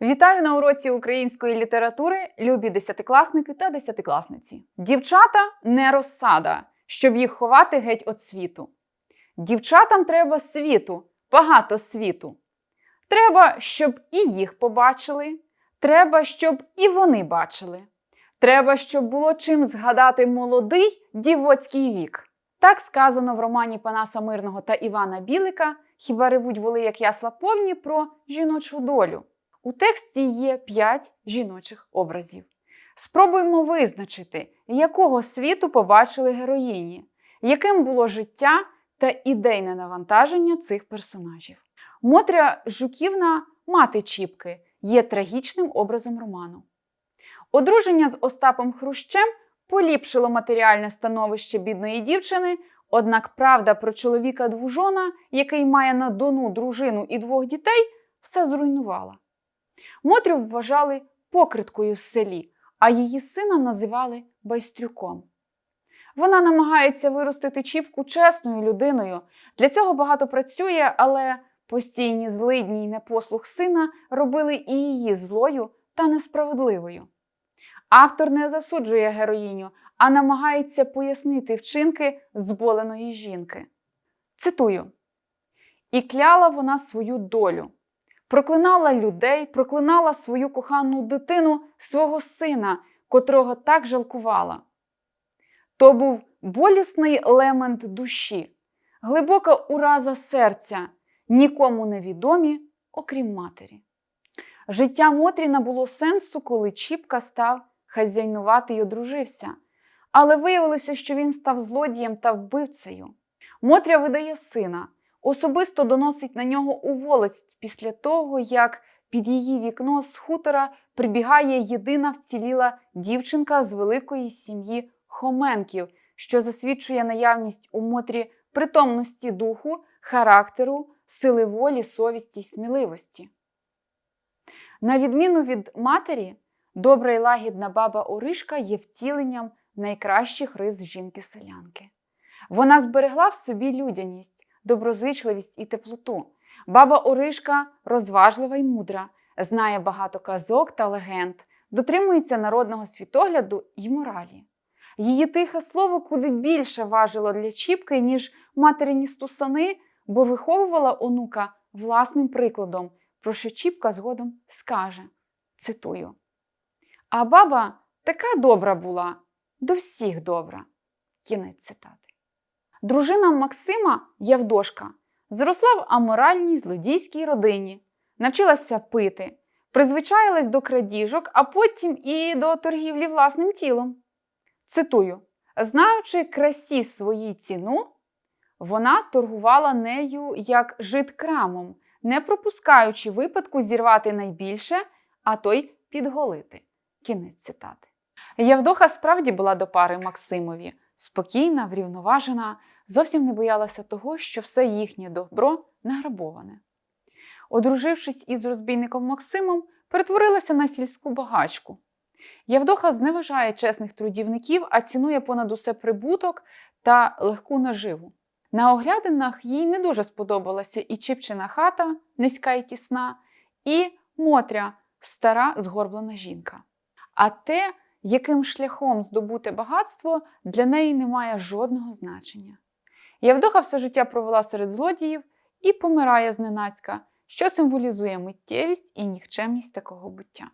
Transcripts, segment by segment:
Вітаю на уроці української літератури, любі десятикласники та десятикласниці. Дівчата не розсада, щоб їх ховати геть від світу. Дівчатам треба світу, багато світу. Треба, щоб і їх побачили. Треба, щоб і вони бачили. Треба, щоб було чим згадати молодий дівоцький вік. Так сказано в романі Панаса Мирного та Івана Білика Хіба ревуть воли, як ясла повні про жіночу долю. У тексті є п'ять жіночих образів. Спробуємо визначити, якого світу побачили героїні, яким було життя та ідейне навантаження цих персонажів. Мотря Жуківна, мати Чіпки, є трагічним образом роману. Одруження з Остапом Хрущем поліпшило матеріальне становище бідної дівчини, однак правда про чоловіка двужона, який має на дону дружину і двох дітей, все зруйнувала. Мотрю вважали покриткою в селі, а її сина називали байстрюком. Вона намагається виростити Чіпку чесною людиною. Для цього багато працює, але постійні злидні й непослух сина робили і її злою та несправедливою. Автор не засуджує героїню, а намагається пояснити вчинки зболеної жінки. Цитую: І кляла вона свою долю, проклинала людей, проклинала свою кохану дитину, свого сина, котрого так жалкувала. То був болісний лемент душі, глибока ураза серця, нікому невідомі, окрім матері. Життя Мотрі набуло сенсу, коли Чіпка став хазяйнувати й одружився, але виявилося, що він став злодієм та вбивцею. Мотря видає сина, особисто доносить на нього у волость після того, як під її вікно з хутора прибігає єдина вціліла дівчинка з великої сім'ї Хоменків, що засвідчує наявність у Мотрі притомності духу, характеру, сили волі, совісті й сміливості. На відміну від матері, добра й лагідна баба Оришка є втіленням найкращих рис жінки-селянки. Вона зберегла в собі людяність, доброзичливість і теплоту. Баба Оришка розважлива й мудра, знає багато казок та легенд, дотримується народного світогляду й моралі. Її тихе слово куди більше важило для Чіпки, ніж материні стусани, бо виховувала онука власним прикладом, про що Чіпка згодом скаже, цитую. А баба така добра була, до всіх добра. Кінець цитати. Дружина Максима Явдошка зросла в аморальній злодійській родині, навчилася пити, призвичаїлась до крадіжок, а потім і до торгівлі власним тілом. Цитую: знаючи красі своїй ціну, вона торгувала нею як жит крамом, не пропускаючи випадку зірвати найбільше, а то й підголити. Кінець цитати. Явдоха справді була до пари Максимові, спокійна, врівноважена, зовсім не боялася того, що все їхнє добро награбоване. Одружившись із розбійником Максимом, перетворилася на сільську багачку. Явдоха зневажає чесних трудівників, а цінує понад усе прибуток та легку наживу. На оглядинах їй не дуже сподобалася і Чіпчина хата, низька і тісна, і Мотря, стара згорблена жінка. А те, яким шляхом здобути багатство, для неї не має жодного значення. Явдоха все життя провела серед злодіїв і помирає зненацька, що символізує миттєвість і нікчемність такого буття.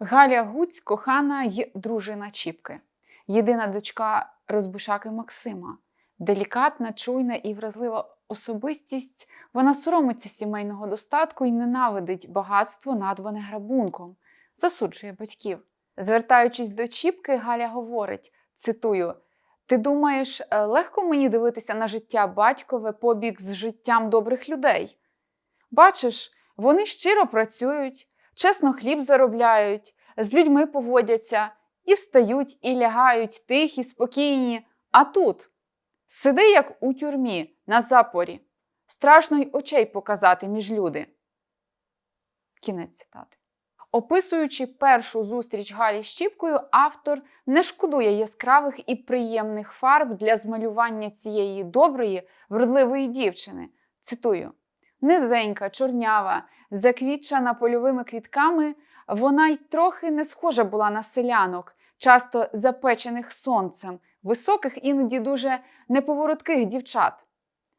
Галя Гуць кохана й дружина Чіпки, єдина дочка розбишаки Максима. Делікатна, чуйна і вразлива особистість, вона соромиться сімейного достатку і ненавидить багатство, надбане грабунком, засуджує батьків. Звертаючись до Чіпки, Галя говорить: цитую: Ти думаєш, е, легко мені дивитися на життя батькове побік з життям добрих людей? Бачиш, вони щиро працюють, чесно хліб заробляють, з людьми поводяться і встають, і лягають тихі, спокійні. А тут сиди, як у тюрмі, на запорі. Страшно й очей показати між люди. Кінець цитати. Описуючи першу зустріч Галі з Чіпкою, автор не шкодує яскравих і приємних фарб для змалювання цієї доброї, вродливої дівчини. Цитую: Низенька, чорнява, заквітчана польовими квітками, вона й трохи не схожа була на селянок, часто запечених сонцем, високих, іноді дуже неповоротких дівчат.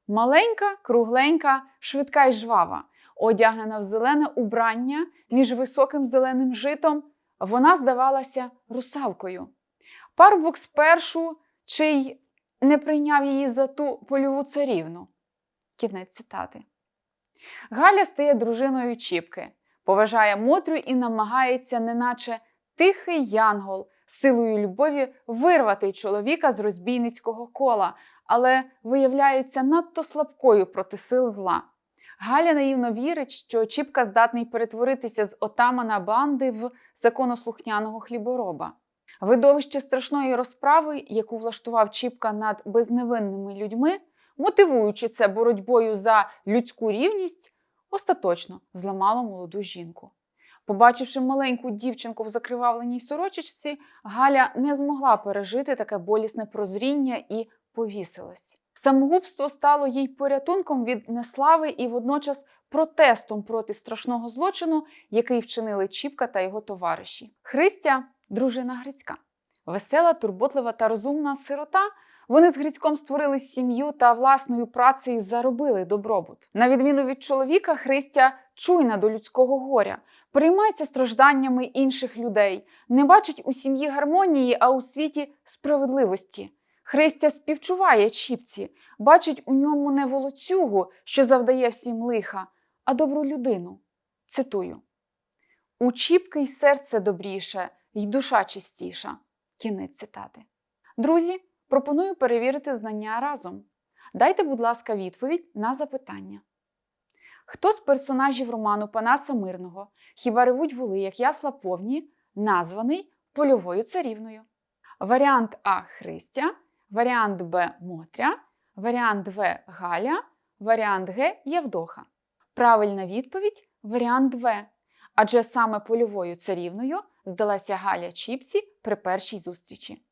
Маленька, кругленька, швидка й жвава, одягнена в зелене убрання між високим зеленим житом, вона здавалася русалкою. Парубок спершу чи й не прийняв її за ту польову царівну. Кінець цитати. Галя стає дружиною Чіпки, поважає Мотрю і намагається, неначе тихий янгол, силою любові вирвати чоловіка з розбійницького кола, але виявляється надто слабкою проти сил зла. Галя наївно вірить, що Чіпка здатний перетворитися з отамана банди в законослухняного хлібороба. Видовище страшної розправи, яку влаштував Чіпка над безневинними людьми, мотивуючи це боротьбою за людську рівність, остаточно зламало молоду жінку. Побачивши маленьку дівчинку в закривавленій сорочечці, Галя не змогла пережити таке болісне прозріння і повісилась. Самогубство стало їй порятунком від неслави і водночас протестом проти страшного злочину, який вчинили Чіпка та його товариші. Христя дружина Грицька. Весела, турботлива та розумна сирота. Вони з Грицьком створили сім'ю та власною працею заробили добробут. На відміну від чоловіка, Христя чуйна до людського горя, переймається стражданнями інших людей, не бачить у сім'ї гармонії, а у світі справедливості. Христя співчуває Чіпці, бачить у ньому не волоцюгу, що завдає всім лиха, а добру людину. Цитую: У Чіпки й серце добріше, й душа чистіша. Кінець цитати. Друзі, пропоную перевірити знання разом. Дайте, будь ласка, відповідь на запитання. Хто з персонажів роману Панаса Мирного Хіба ревуть воли, як ясла повні, названий польовою царівною? Варіант А Христя, варіант Б Мотря, варіант В Галя, варіант Г Явдоха. Правильна відповідь варіант В. Адже саме польовою царівною здалася Галя Чіпці при першій зустрічі.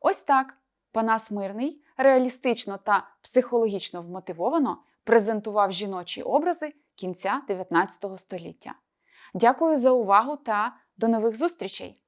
Ось так Панас Мирний реалістично та психологічно вмотивовано презентував жіночі образи кінця 19 століття. Дякую за увагу та до нових зустрічей!